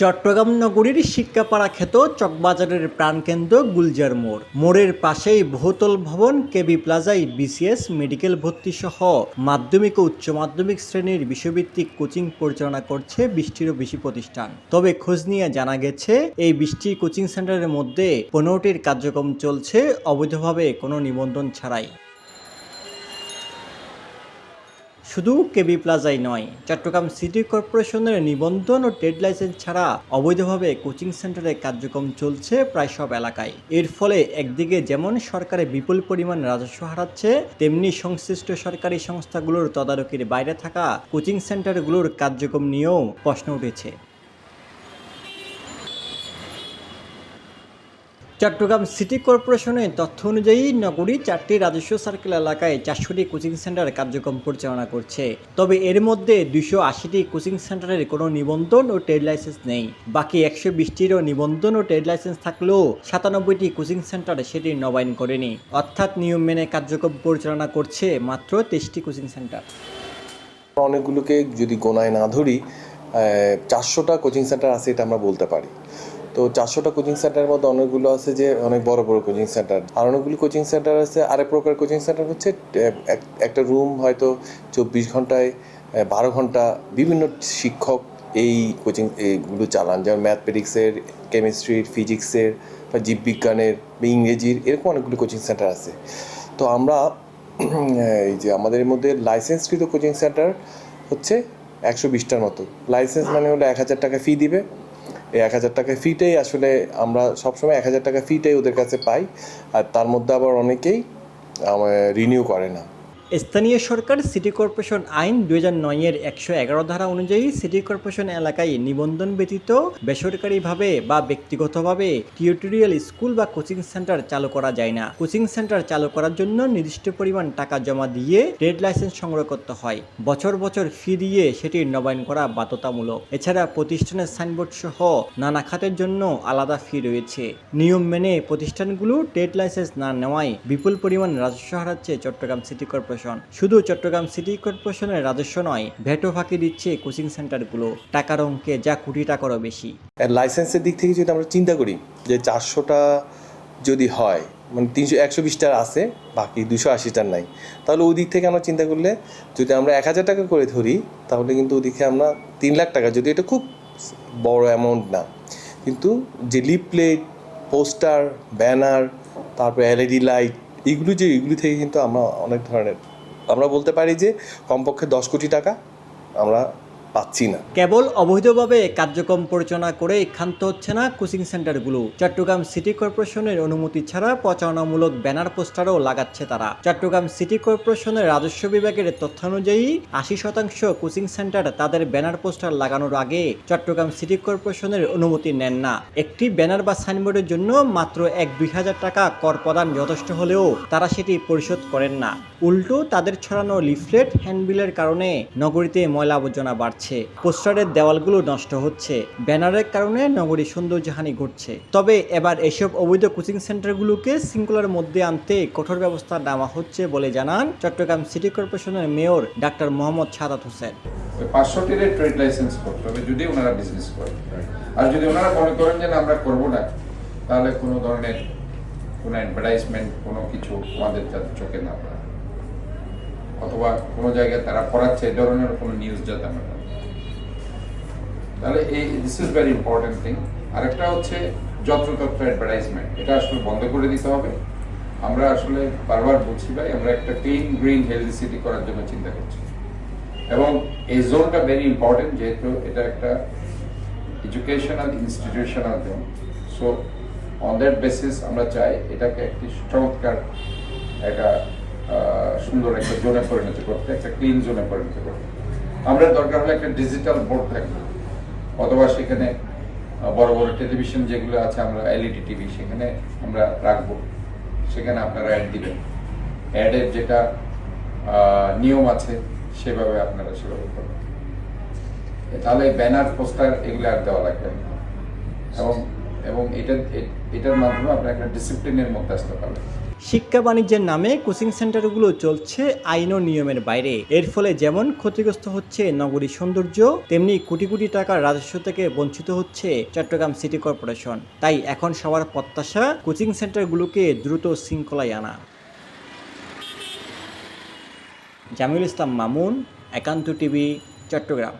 চট্টগ্রাম নগরীর শিক্ষাপাড়া খ্যাত চকবাজারের প্রাণকেন্দ্র গুলজার মোড়। মোড়ের পাশেই বহুতল ভবন, কেবি প্লাজায় বিসিএস, মেডিকেল ভর্তি সহ মাধ্যমিক ও উচ্চ মাধ্যমিক শ্রেণির বিষয়ভিত্তিক কোচিং পরিচালনা করছে বৃষ্টিরও বেশি প্রতিষ্ঠান। তবে খোঁজ নিয়ে জানা গেছে, এই বৃষ্টির কোচিং সেন্টারের মধ্যে পনেরোটির কার্যক্রম চলছে, অবৈধভাবে কোনো নিবন্ধন ছাড়াই। শুধু কেবি প্লাজাই নয়, চট্টগ্রাম সিটি কর্পোরেশনের নিবন্ধন ও ট্রেড লাইসেন্স ছাড়া অবৈধভাবে কোচিং সেন্টারে কার্যক্রম চলছে প্রায় সব এলাকায়। এর ফলে একদিকে যেমন সরকারে বিপুল পরিমাণ রাজস্ব হারাচ্ছে, তেমনি সংশ্লিষ্ট সরকারি সংস্থাগুলোর তদারকির বাইরে থাকা কোচিং সেন্টারগুলোর কার্যক্রম নিয়েও প্রশ্ন উঠেছে। চট্টগ্রাম সিটি কর্পোরেশনের তথ্য অনুযায়ী নগরী চারটি রাজস্ব সার্কেল এলাকায় চারশোটি কোচিং সেন্টার কার্যক্রম পরিচালনা করছে। তবে এর মধ্যে দুশো আশিটি কোচিং সেন্টারের কোনো নিবন্ধন ও ট্রেড লাইসেন্স নেই। বাকি একশো বিশটিরও নিবন্ধন ও ট্রেড লাইসেন্স থাকলেও সাতানব্বইটি কোচিং সেন্টার সেটি নবায়ন করেনি। অর্থাৎ নিয়ম মেনে কার্যক্রম পরিচালনা করছে মাত্র তেইশটি কোচিং সেন্টার। অনেকগুলোকে যদি গোনায় না ধরি চারশোটা কোচিং সেন্টার আছে, এটা আমরা বলতে পারি। তো চারশোটা কোচিং সেন্টারের মধ্যে অনেকগুলো আছে যে অনেক বড় বড় কোচিং সেন্টার আর অনেকগুলো কোচিং সেন্টার আছে, আরেক প্রকার কোচিং সেন্টার হচ্ছে এক- একটা রুম হয়তো চব্বিশ ঘন্টায় বারো ঘণ্টা বিভিন্ন শিক্ষক এই কোচিং এইগুলো চালান। যেমন ম্যাথমেটিক্সের কেমিস্ট্রির ফিজিক্সের বা জীববিজ্ঞানের, বা ইংরেজির, এরকম অনেকগুলো কোচিং সেন্টার আছে। তো আমরা এই যে আমাদের মধ্যে লাইসেন্সকৃত কোচিং সেন্টার হচ্ছে একশো বিশটার মতো। লাইসেন্স মানে হলো এক হাজার টাকা ফি দিবে। এই এক হাজার টাকা ফিটেই আসলে আমরা সবসময় এক হাজার টাকা ফিটেই ওদের কাছে পাই। আর তার মধ্যে আবার অনেকেই রিনিউ করে না। স্থানীয় সরকার, সিটি কর্পোরেশন আইন দুই হাজার নয়ের একশো এগারো ধারা অনুযায়ী সিটি কর্পোরেশন এলাকায় নিবন্ধন ব্যতীত বেসরকারিভাবে বা ব্যক্তিগতভাবে টিউটোরিয়াল স্কুল বা কোচিং সেন্টার চালু করা যায় না। কোচিং সেন্টার চালু করার জন্য নির্দিষ্ট পরিমাণ টাকা জমা দিয়ে ট্রেড লাইসেন্স সংগ্রহ করতে হয়। বছর বছর ফি দিয়ে সেটি নবায়ন করা বাধ্যতামূলক। এছাড়া প্রতিষ্ঠানের সাইনবোর্ড সহ নানা খাতের জন্য আলাদা ফি রয়েছে। নিয়ম মেনে প্রতিষ্ঠানগুলো ট্রেড লাইসেন্স না নেওয়ায় বিপুল পরিমাণ রাজস্ব হারাচ্ছে চট্টগ্রাম সিটি কর্পোরেশন। শুধু চট্টগ্রাম সিটি কর্পোরেশনের রাজস্ব নয় ভ্যাটও ফাঁকি দিচ্ছে কোচিং সেন্টারগুলো। টাকার অঙ্কে যা কোটি টাকারও বেশি। লাইসেন্সের দিক থেকে যদি আমরা চিন্তা করি যে চারশোটা যদি হয় মানে তিনশো, একশো বিশটার আছে, বাকি দুশো আশিটার নাই, তাহলে ওই দিক থেকে আমরা চিন্তা করলে যদি আমরা এক হাজার টাকা করে ধরি, তাহলে কিন্তু ওদিকে আমরা তিন লাখ টাকা, যদি এটা খুব বড় অ্যামাউন্ট না, কিন্তু যে লিপলেট পোস্টার ব্যানার তারপরে এলইডি লাইট এগুলো যে, এগুলি থেকে কিন্তু আমরা অনেক ধরনের আমরা বলতে পারি যে কমপক্ষে দশ কোটি টাকা আমরা পাচ্ছি না। কেবল অবৈধভাবে কার্যক্রম পরিচালনা করে ক্ষান্ত হচ্ছে না কোচিং সেন্টারগুলো। চট্টগ্রাম সিটি কর্পোরেশনের অনুমতি ছাড়া প্রচারণামূলক ব্যানার, পোস্টারও লাগাচ্ছে তারা। চট্টগ্রাম সিটি কর্পোরেশনের রাজস্ব বিভাগের তথ্যানুযায়ী আশি শতাংশ কোচিং সেন্টার তাদের ব্যানার, পোস্টার লাগানোর আগে চট্টগ্রাম সিটি কর্পোরেশনের অনুমতি নেন না। একটি ব্যানার বা সাইনবোর্ডের জন্য মাত্র এক দুই হাজার টাকা কর প্রদান যথেষ্ট হলেও তারা সেটি পরিশোধ করেন না। উল্টো তাদের ছড়ানো লিফলেট, হ্যান্ডবিলের কারণে নগরীতে ময়লা আবর্জনা বাড়ছে। পোস্টারের দেওয়ালগুলো নষ্ট হচ্ছে। ব্যানারের কারণে নগরী সৌন্দর্যহানি ঘটছে। তবে এবার এসব অবৈধ কোচিং সেন্টারগুলোকে শৃঙ্খলার মধ্যে আনতে কঠোর ব্যবস্থা নেওয়া হচ্ছে বলে জানান চট্টগ্রাম সিটি কর্পোরেশনের মেয়র ডাক্তার মোহাম্মদ সাদাত হোসেন। পাঁচশোটির ট্রেড লাইসেন্স করতে যদি ওনারা বিজনেস করেন আর যদি ওনারা মনে করেন যে আমরা করব না, তাহলে কোনো ধরনের কোনো অ্যাডভার্টাইজমেন্ট কোনো কিছু আমাদের যাতে চোখে না পড়ে। অথবা কোনো জায়গায় তারা পড়াচ্ছে এই ধরনের কোনো নিউজ যাতে আমরা। তাহলে এই this is very important thing আরেকটা হচ্ছে যত্রতত্র অ্যাডভার্টাইজমেন্ট এটা আসলে বন্ধ করে দিতে হবে। আমরা আসলে বারবার বলছি ভাই, আমরা একটা ক্লিন গ্রিন হেলদি সিটি করার জন্য চিন্তা করছি। এবং এই জোনটা ভেরি ইম্পর্টেন্ট যেহেতু এটা একটা educational institutional zone so on that basis আমরা চাই এটাকে একটি চমৎকার একটা সুন্দর একটা জোনে পরিণত করতে, একটা ক্লিন জোনে পরিণত করতে। আমরা দরকার হলে একটা ডিজিটাল বোর্ড থাকবে। অথবা সেখানে বড় বড় টেলিভিশন যেগুলো আছে আমরা এলইডি টিভি সেখানে আমরা রাখব। সেখানে আপনারা অ্যাড দিবেন। অ্যাডের যেটা নিয়ম আছে, সেভাবে আপনারা সেভাবে করবেন। তাহলে ব্যানার, পোস্টার এগুলো আর দেওয়া লাগবে এবং এবং এটা এটার মাধ্যমে আপনার একটা ডিসিপ্লিনের মধ্যে আসতে পারবেন। শিক্ষা বাণিজ্যের নামে কোচিং সেন্টারগুলো চলছে আইন ও নিয়মের বাইরে। এর ফলে যেমন ক্ষতিগ্রস্ত হচ্ছে নগরী সৌন্দর্য, তেমনি কোটি কোটি টাকার রাজস্ব থেকে বঞ্চিত হচ্ছে চট্টগ্রাম সিটি কর্পোরেশন। তাই এখন সবার প্রত্যাশা কোচিং সেন্টারগুলোকে দ্রুত শৃঙ্খলায় আনা। জামিউল ইসলাম মামুন, একান্ত টিভি, চট্টগ্রাম।